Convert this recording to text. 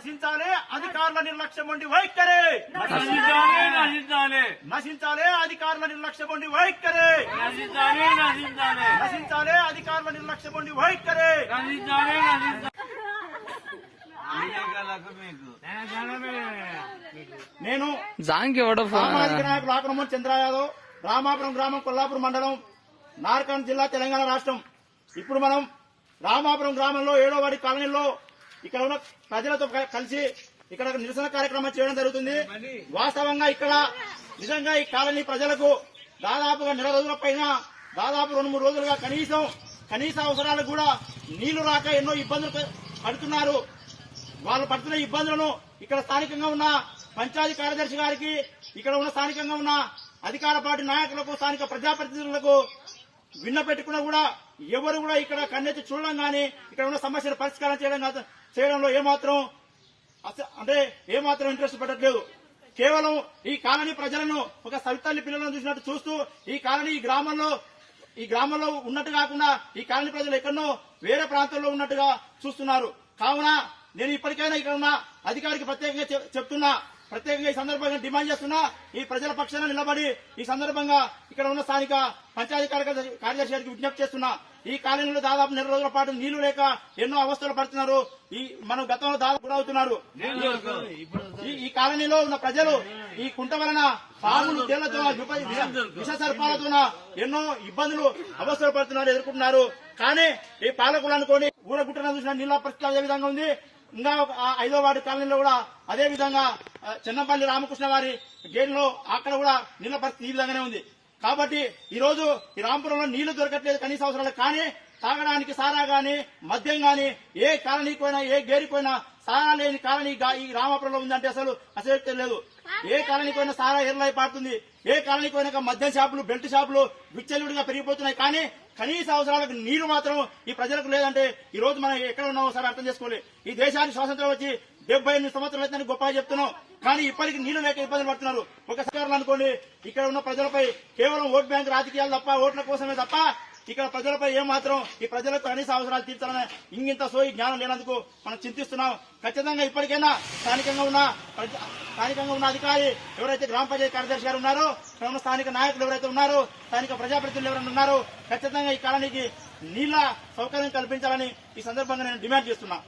నశించాలి అధికారుల నిర్లక్ష్యం ఉండి వైఖరి. నశించాలి నశించాలి. నశించాలి అధికారుల నిర్లక్ష్యం ఉండి వైఖరి. నశించాలి నశించాలి. నశించాలి అధికారుల నిర్లక్ష్యం ఉండి వైఖరి. నశించాలి నేను జాంకి సామాజిక నాయకులు ఆక్రమం చంద్ర యాదవ్ రామాపురం గ్రామం కొల్లాపురం మండలం నార్కన్ జిల్లా తెలంగాణ రాష్ట్రం. ఇప్పుడు మనం రామాపురం గ్రామంలో ఏడో వాడి కాలనీలో ఇక్కడ ఉన్న ప్రజలతో కలిసి ఇక్కడ నిరసన కార్యక్రమం చేయడం జరుగుతుంది. వాస్తవంగా ఇక్కడ నిజంగా ఈ కాలనీ ప్రజలకు దాదాపుగా నెల రోజుల పైన దాదాపు రెండు మూడు రోజులుగా కనీసం కనీస అవసరాలకు కూడా నీళ్ళు రాక ఎన్నో ఇబ్బందులు పడుతున్నారు. వాళ్ళు పడుతున్న ఇబ్బందులను ఇక్కడ స్థానికంగా ఉన్న పంచాయతీ కార్యదర్శి గారికి ఇక్కడ ఉన్న స్థానికంగా ఉన్న అధికార పార్టీ నాయకులకు స్థానిక ప్రజాప్రతినిధులకు విన్న పెట్టుకున్నా కూడా ఎవరు కూడా ఇక్కడ కన్నెత్తి చూడడం గానీ ఇక్కడ ఉన్న సమస్యలు పరిష్కారం చేయడం చేయడంలో ఏమాత్రం అంటే ఏమాత్రం ఇంట్రెస్ట్ పెట్టట్లేదు. కేవలం ఈ కాలనీ ప్రజలను ఒక సవితల్లి పిల్లలను చూసినట్టు చూస్తూ ఈ కాలనీ ఈ గ్రామంలో ఈ గ్రామంలో ఉన్నట్టు కాకుండా ఈ కాలనీ ప్రజలు ఎక్కడో వేరే ప్రాంతంలో ఉన్నట్టుగా చూస్తున్నారు. కావున నేను ఇప్పటికైనా ఇక్కడ ఉన్న అధికారికి ప్రత్యేకంగా చెప్తున్నా. ప్రత్యేకంగా ఈ సందర్భంగా డిమాండ్ చేస్తున్నా. ఈ ప్రజల పక్షాన నిలబడి ఈ సందర్భంగా ఇక్కడ ఉన్న స్థానిక పంచాయతీ కార్యదర్శి గారికి విజ్ఞప్తి చేస్తున్నా. ఈ కాలనీలో దాదాపు నెల రోజుల పాటు నీళ్ళు లేక ఎన్నో అవస్థలు పడుతున్నారు. ఈ మనం గతంలో దాదాపు గురవుతున్నారు. ఈ- ఈ కాలనీలో ఉన్న ప్రజలు ఈ కుంట వలన పాములు తేళ్ళతో విష- సర్పాలతో ఎన్నో ఇబ్బందులు అవస్థలు పడుతున్నారు ఎదుర్కొంటున్నారు. కానీ ఈ పాలకులు అనుకోని ఊరగుట్టన చూసిన నీళ్ళ పరిస్థితి అదే విధంగా ఉంది. ఇంకా ఐదో వార్డు కాలనీలో కూడా అదే విధంగా చిన్నపల్లి రామకృష్ణ వారి గేట్లో అక్కడ కూడా నీళ్ళ పరిస్థితి ఈ విధంగానే ఉంది. కాబట్టి ఈ రోజు ఈ రాంపురంలో నీళ్ళు దొరకట్లేదు కనీస అవసరాలు. కానీ తాగడానికి సారా గాని మద్యం గాని ఏ కాలనీకి పోయినా ఏ గేరిపోయినా సారా లేని కాలనీ ఈ రామాపురంలో ఉందంటే అసలు అసలు లేదు. ఏ కాలనీకి పోయినా సారా ఎర్లై పాడుతుంది ఏ కాలనీకి పోయినా మద్యం షాపులు బెల్ట్ షాపులు విచ్చలుడిగా పెరిగిపోతున్నాయి. కానీ కనీస అవసరాలకు నీరు మాత్రం ఈ ప్రజలకు లేదంటే ఈ రోజు మనం ఎక్కడ ఉన్నామో సార్ అర్థం చేసుకోవాలి. ఈ దేశానికి స్వాతంత్రం వచ్చి డెబ్బై ఎనిమిది సంవత్సరాలు అయితే గొప్పగా చెప్తున్నాం. కానీ ఇప్పటికి నీళ్ళు లేక ఇబ్బందులు పడుతున్నారు. ఒక సర్కారులు అనుకోండి ఇక్కడ ఉన్న ప్రజలపై కేవలం ఓట్ బ్యాంక్ రాజకీయాలు తప్ప ఓట్ల కోసమే తప్ప ఇక్కడ ప్రజలపై ఏమాత్రం ఈ ప్రజలకు కనీస అవసరాలు తీర్చాలనే ఇంగింత సోయి జ్ఞానం లేనందుకు మనం చింతిస్తున్నాం. ఖచ్చితంగా ఇప్పటికైనా స్థానికంగా ఉన్న స్థానికంగా ఉన్న అధికారి ఎవరైతే గ్రామ పంచాయతీ కార్యదర్శి గారు ఉన్నారో ఇక్కడ స్థానిక నాయకులు ఎవరైతే ఉన్నారో స్థానిక ప్రజాప్రతినిధులు ఎవరైనా ఉన్నారో ఖచ్చితంగా ఈ కాలనీకి నీళ్ళ సౌకర్యం కల్పించాలని ఈ సందర్భంగా నేను డిమాండ్ చేస్తున్నా.